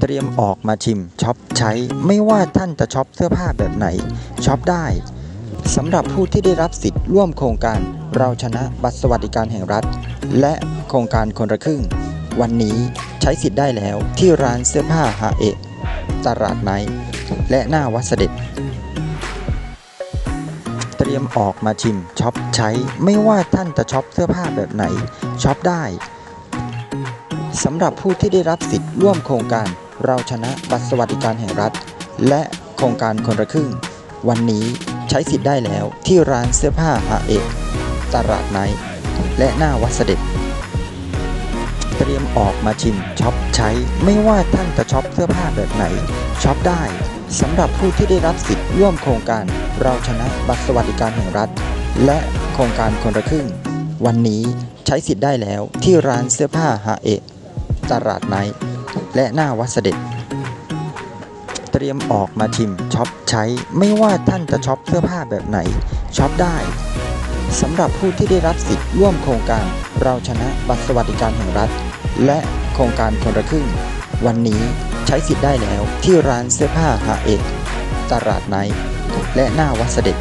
เตรียมออกมาชิมช็อปใช้ ไม่ว่าท่านจะช็อปเสื้อผ้าแบบไหนช็อปได้สำหรับผู้ที่ได้รับสิทธิ์ร่วมโครงการเราชนะบัตรสวัสดิการแห่งรัฐ และโครงการคนละครึ่ง วันนี้ใช้สิทธิ์ได้แล้วที่ร้านเสื้อผ้าฮาเอะตลาดไนท์และหน้าวัดเสด็จ เตรียมออกมาชิมช็อปใช้ ไม่ว่าท่านจะช็อปเสื้อผ้าแบบไหนช็อปได้สำหรับผู้ที่ได้รับสิทธิ์ร่วมโครงการ เราชนะบัตรสวัสดิการแห่งรัฐ และโครงการคนละครึ่ง วันนี้ใช้สิทธิ์ได้แล้วที่ร้านเสื้อผ้าฮาเอะตลาดไนท์และหน้าวัดเสด็จ เตรียมออกมาชิมช็อปใช้ไม่ว่าท่านจะช็อปเสื้อผ้าแบบไหนช็อปได้สำหรับผู้ที่ได้รับสิทธิ์ร่วมโครงการเราชนะบัตรสวัสดิการแห่งรัฐ และโครงการคนละครึ่ง วันนี้ใช้สิทธิ์ได้แล้วที่ร้านเสื้อผ้าฮาเอะตลาดไนท์ และหน้าวัดเสด็จ เตรียมออกมาชิมช็อปใช้ ไม่ว่าท่านจะช็อปเสื้อผ้าแบบไหนช็อปได้สำหรับผู้ที่ได้รับสิทธิ์ร่วมโครงการเราชนะบัตรสวัสดิการแห่งรัฐ และโครงการคนละครึ่ง วันนี้ใช้สิทธิ์ได้แล้วที่ร้านเสื้อผ้าฮาเอะตลาดไนและหน้าวัดเสด็จ